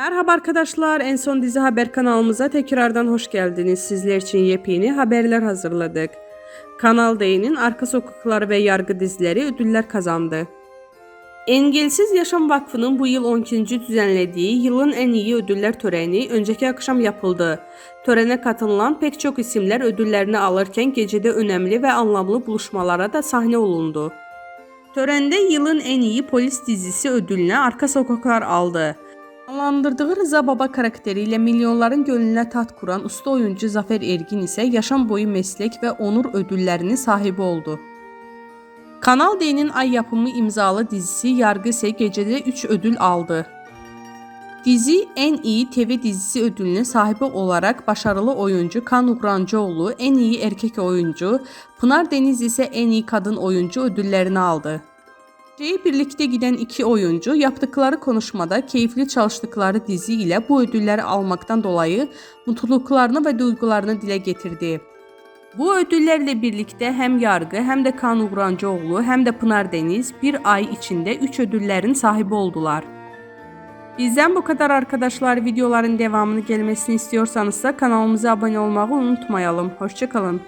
Merhaba arkadaşlar, en son dizi haber kanalımıza tekrardan hoş geldiniz. Sizler için yepyeni haberler hazırladık. Kanal D'nin Arka Sokakları ve Yargı dizileri ödüller kazandı. Engelsiz Yaşam Vakfı'nın bu yıl 12. düzenlediği yılın en iyi ödüller töreni önceki akşam yapıldı. Törene katılan pek çok isimler ödüllerini alırken gecede önemli ve anlamlı buluşmalara da sahne olundu. Törende yılın en iyi polis dizisi ödülüne Arka Sokaklar aldı. Canlandırdığı Rıza Baba karakteriyle milyonların gönlüne tat kuran usta oyuncu Zafer Ergin ise yaşam boyu meslek ve onur ödüllerinin sahibi oldu. Kanal D'nin ay yapımı imzalı dizisi Yargı ise gecede 3 ödül aldı. Dizi en iyi TV dizisi ödülüne sahibi olarak başarılı oyuncu Kan Uğrancıoğlu, en iyi erkek oyuncu, Pınar Deniz ise en iyi kadın oyuncu ödüllerini aldı. Geceye birlikte giden iki oyuncu yaptıkları konuşmada keyifli çalıştıkları dizi ile bu ödülleri almaktan dolayı mutluluklarını ve duygularını dile getirdi. Bu ödüllerle birlikte hem Yargı hem de Kan Uğrancıoğlu hem de Pınar Deniz bir ay içinde 3 ödüllerin sahibi oldular. Bizden bu kadar arkadaşlar. Videoların devamını gelmesini istiyorsanız da kanalımıza abone olmayı unutmayalım. Hoşçakalın.